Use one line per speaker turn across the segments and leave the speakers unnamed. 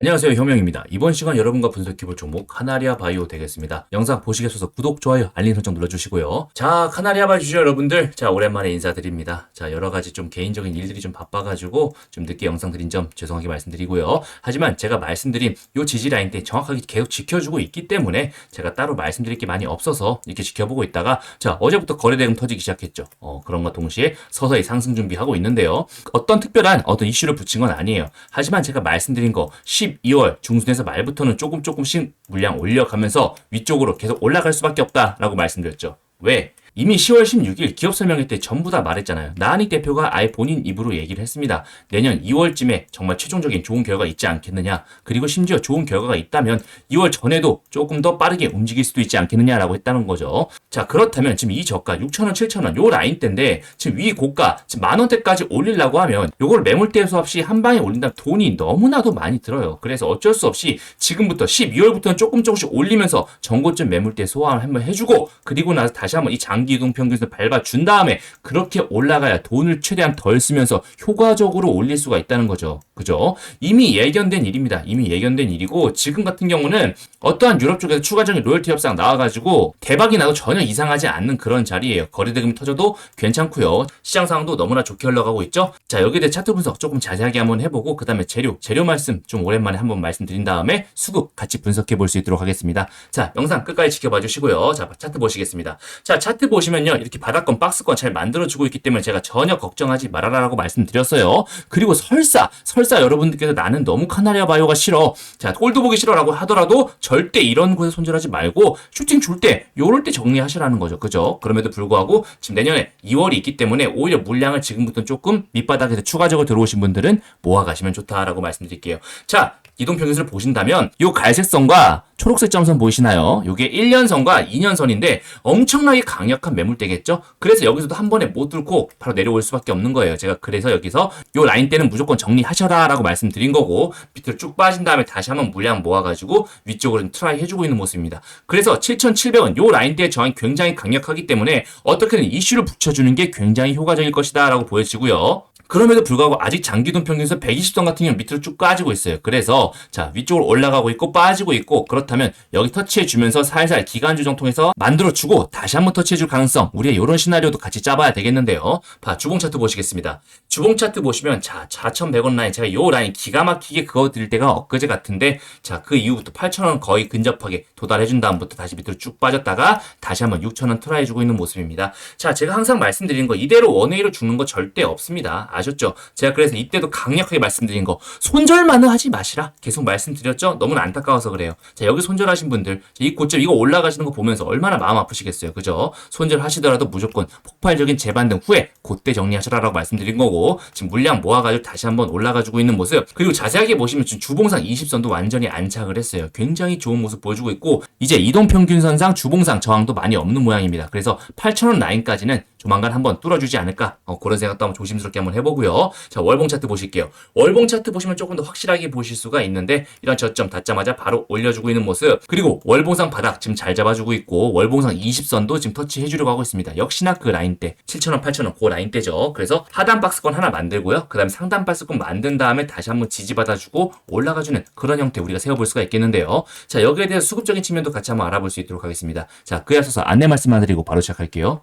안녕하세요 효명입니다. 이번 시간 여러분과 분석해볼 종목 카나리아 바이오 되겠습니다. 영상 보시기 앞서서 구독, 좋아요, 알림 설정 눌러주시고요. 자 카나리아 바이오 주주 여러분들 자 오랜만에 인사드립니다. 자 여러가지 좀 개인적인 일들이 좀 바빠가지고 좀 늦게 영상 드린 점 죄송하게 말씀드리고요. 하지만 제가 말씀드린 요 지지 라인 때 정확하게 계속 지켜주고 있기 때문에 제가 따로 말씀드릴 게 많이 없어서 이렇게 지켜보고 있다가 자 어제부터 거래 대금 터지기 시작했죠. 어 그런과 동시에 서서히 상승 준비하고 있는데요. 어떤 특별한 어떤 이슈를 붙인 건 아니에요. 하지만 제가 말씀드린 거 12월 중순에서 말부터는 조금 조금씩 물량 올려가면서 위쪽으로 계속 올라갈 수밖에 없다라고 말씀드렸죠. 왜? 이미 10월 16일 기업 설명회 때 전부 다 말했잖아요. 나은희 대표가 아예 본인 입으로 얘기를 했습니다. 내년 2월쯤에 정말 최종적인 좋은 결과가 있지 않겠느냐. 그리고 심지어 좋은 결과가 있다면 2월 전에도 조금 더 빠르게 움직일 수도 있지 않겠느냐라고 했다는 거죠. 자, 그렇다면 지금 이 저가 6,000원, 7,000원 요 라인대인데 지금 위 고가 지금 만 원대까지 올리려고 하면 요걸 매물대 수 없이 한 방에 올린다면 돈이 너무나도 많이 들어요. 그래서 어쩔 수 없이 지금부터 12월부터는 조금 조금씩 올리면서 전고점 매물대 소화를 한번 해주고 그리고 나서 다시 한번 이 장기 이동 평균선을 밟아준 다음에 그렇게 올라가야 돈을 최대한 덜 쓰면서 효과적으로 올릴 수가 있다는 거죠. 그죠? 이미 예견된 일입니다. 이미 예견된 일이고 지금 같은 경우는 어떠한 유럽 쪽에서 추가적인 로열티 협상 나와가지고 대박이 나도 전혀 이상하지 않는 그런 자리예요. 거래대금이 터져도 괜찮고요. 시장 상황도 너무나 좋게 흘러가고 있죠. 자 여기에 대해 차트 분석 조금 자세하게 한번 해보고 그 다음에 재료 재료 말씀 좀 오랜만에 한번 말씀드린 다음에 수급 같이 분석해 볼 수 있도록 하겠습니다. 자 영상 끝까지 지켜봐 주시고요. 자 차트 보시겠습니다. 자 차트 보시면요 이렇게 바닥권 박스권 잘 만들어주고 있기 때문에 제가 전혀 걱정하지 말아라라고 말씀드렸어요. 그리고 설사 설사 여러분들께서 나는 너무 카나리아 바이오가 싫어. 자 꼴도 보기 싫어라고 하더라도 절대 이런 곳에 손절하지 말고 슈팅 줄 때 요럴 때 정리하시라는 거죠. 그죠? 그럼에도 불구하고 지금 내년에 2월이 있기 때문에 오히려 물량을 지금부터 조금 밑바닥에서 추가적으로 들어오신 분들은 모아가시면 좋다라고 말씀드릴게요. 자 이동평균선을 보신다면 요 갈색 선과 초록색 점선 보이시나요? 요게 1년선과 2년선인데 엄청나게 강력 한 매물대겠죠? 그래서 여기서도 한 번에 못 뚫고 바로 내려올 수밖에 없는 거예요. 제가 그래서 여기서 요 라인 때는 무조건 정리하셔라 라고 말씀드린 거고 밑으로 쭉 빠진 다음에 다시 한번 물량 모아가지고 위쪽으로 트라이 해주고 있는 모습입니다. 그래서 7,700원 요 라인 대 저항이 굉장히 강력하기 때문에 어떻게든 이슈를 붙여주는 게 굉장히 효과적일 것이다 라고 보여지고요. 그럼에도 불구하고 아직 장기동 평균선 120선 같은 경우는 밑으로 쭉 빠지고 있어요. 그래서 자 위쪽으로 올라가고 있고 빠지고 있고 그렇다면 여기 터치해 주면서 살살 기간 조정 통해서 만들어 주고 다시 한번 터치해 줄 가능성 우리가 이런 시나리오도 같이 짜봐야 되겠는데요. 봐 주봉 차트 보시겠습니다. 주봉 차트 보시면 자 4,100원 라인 제가 요 라인 기가 막히게 그어 드릴 때가 엊그제 같은데 자 그 이후부터 8,000원 거의 근접하게 도달해 준 다음부터 다시 밑으로 쭉 빠졌다가 다시 한번 6,000원 트라이 주고 있는 모습입니다. 자 제가 항상 말씀드리는 거 이대로 원웨이로 죽는 거 절대 없습니다. 아셨죠? 제가 그래서 이때도 강력하게 말씀드린 거 손절만은 하지 마시라 계속 말씀드렸죠? 너무나 안타까워서 그래요. 자 여기 손절하신 분들 이 고점 이거 올라가시는 거 보면서 얼마나 마음 아프시겠어요, 그죠? 손절하시더라도 무조건 폭발적인 재반등 후에 그때 정리하시라라고 말씀드린 거고 지금 물량 모아가지고 다시 한번 올라가지고 있는 모습 그리고 자세하게 보시면 지금 주봉상 20선도 완전히 안착을 했어요. 굉장히 좋은 모습 보여주고 있고 이제 이동평균선상 주봉상 저항도 많이 없는 모양입니다. 그래서 8,000원 라인까지는 조만간 한번 뚫어주지 않을까 어, 그런 생각도 한번 조심스럽게 한번 해보고요. 자 월봉 차트 보실게요. 월봉 차트 보시면 조금 더 확실하게 보실 수가 있는데 이런 저점 닿자마자 바로 올려주고 있는 모습 그리고 월봉상 바닥 지금 잘 잡아주고 있고 월봉상 20선도 지금 터치해주려고 하고 있습니다. 역시나 그 라인대 7,000원 8,000원 그 라인대죠. 그래서 하단 박스권 하나 만들고요. 그 다음에 상단 박스권 만든 다음에 다시 한번 지지받아주고 올라가주는 그런 형태 우리가 세워볼 수가 있겠는데요. 자 여기에 대해서 수급적인 측면도 같이 한번 알아볼 수 있도록 하겠습니다. 자 그에 앞서서 안내 말씀만 드리고 바로 시작할게요.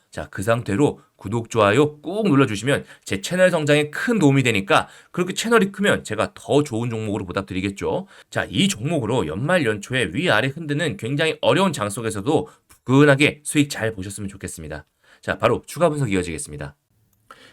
자, 그 상태로 구독, 좋아요 꾹 눌러주시면 제 채널 성장에 큰 도움이 되니까 그렇게 채널이 크면 제가 더 좋은 종목으로 보답드리겠죠. 자, 이 종목으로 연말 연초에 위아래 흔드는 굉장히 어려운 장 속에서도 부근하게 수익 잘 보셨으면 좋겠습니다. 자, 바로 추가 분석 이어지겠습니다.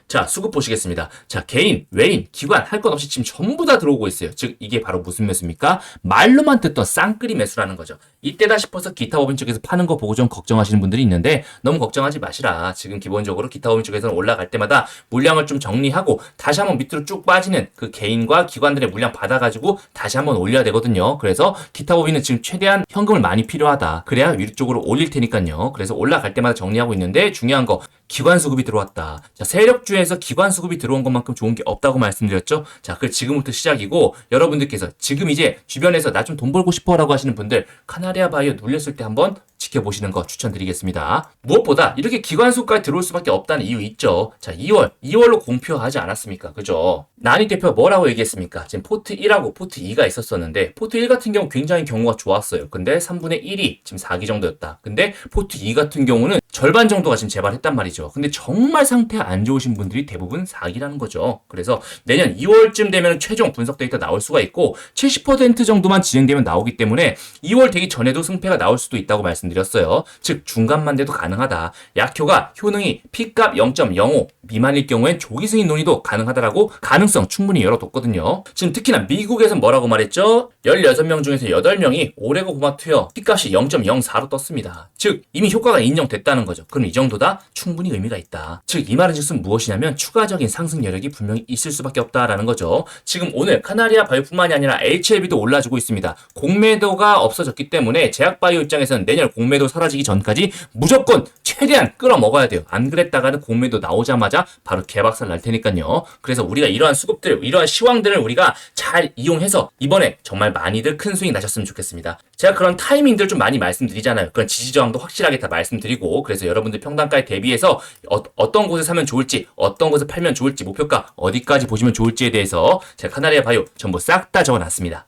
자, 수급 보시겠습니다. 자, 개인, 외인, 기관 할 것 없이 지금 전부 다 들어오고 있어요. 즉 이게 바로 무슨 매수입니까? 말로만 듣던 쌍끌이 매수라는 거죠. 이때다 싶어서 기타 법인 쪽에서 파는 거 보고 좀 걱정하시는 분들이 있는데 너무 걱정하지 마시라. 지금 기본적으로 기타 법인 쪽에서는 올라갈 때마다 물량을 좀 정리하고 다시 한번 밑으로 쭉 빠지는 그 개인과 기관들의 물량 받아가지고 다시 한번 올려야 되거든요. 그래서 기타 법인은 지금 최대한 현금을 많이 필요하다. 그래야 위쪽으로 올릴 테니까요. 그래서 올라갈 때마다 정리하고 있는데 중요한 거 기관 수급이 들어왔다. 자, 세력주에서 기관 수급이 들어온 것만큼 좋은 게 없다고 말씀드렸죠? 자, 그 지금부터 시작이고, 여러분들께서 지금 이제 주변에서 나 좀 돈 벌고 싶어 라고 하시는 분들, 카나 리아 바이오 눌렸을 때 한번 지켜보시는 거 추천드리겠습니다. 무엇보다 이렇게 기관 수급까지 들어올 수밖에 없다는 이유 있죠. 자, 2월, 2월로 공표하지 않았습니까? 그죠? 나니 대표 뭐라고 얘기했습니까? 지금 포트 1하고 포트 2가 있었었는데, 포트 1 같은 경우 굉장히 경우가 좋았어요. 근데 3분의 1이 지금 4기 정도였다. 근데 포트 2 같은 경우는 절반 정도가 지금 재발했단 말이죠. 근데 정말 상태 안 좋으신 분들이 대부분 4기라는 거죠. 그래서 내년 2월쯤 되면 최종 분석 데이터 나올 수가 있고 70% 정도만 진행되면 나오기 때문에 2월 되기 전에도 승패가 나올 수도 있다고 말씀 드렸어요. 즉 중간만 돼도 가능하다. 약효가 효능이 P값 0.05 미만일 경우엔 조기 승인 논의도 가능하다라고 가능성 충분히 열어뒀거든요. 지금 특히나 미국에서 뭐라고 말했죠? 16명 중에서 8명이 올해고 고마 투여 P값이 0.04로 떴습니다. 즉 이미 효과가 인정됐다는 거죠. 그럼 이 정도다 충분히 의미가 있다. 즉 이 말은 즉슨 무엇이냐면 추가적인 상승 여력이 분명히 있을 수밖에 없다라는 거죠. 지금 오늘 카나리아 바이오뿐만이 아니라 HLB도 올라주고 있습니다. 공매도가 없어졌기 때문에 제약 바이오 입장에서는 내년 공매도 사라지기 전까지 무조건 최대한 끌어먹어야 돼요. 안 그랬다가는 공매도 나오자마자 바로 개박살 날 테니까요. 그래서 우리가 이러한 수급들, 이러한 시황들을 우리가 잘 이용해서 이번에 정말 많이들 큰 수익 나셨으면 좋겠습니다. 제가 그런 타이밍들 좀 많이 말씀드리잖아요. 그런 지지저항도 확실하게 다 말씀드리고 그래서 여러분들 평단가에 대비해서 어, 떤 곳에 사면 좋을지 어떤 곳에 팔면 좋을지 목표가 어디까지 보시면 좋을지에 대해서 제가 카나리아 바이오 전부 싹 다 적어놨습니다.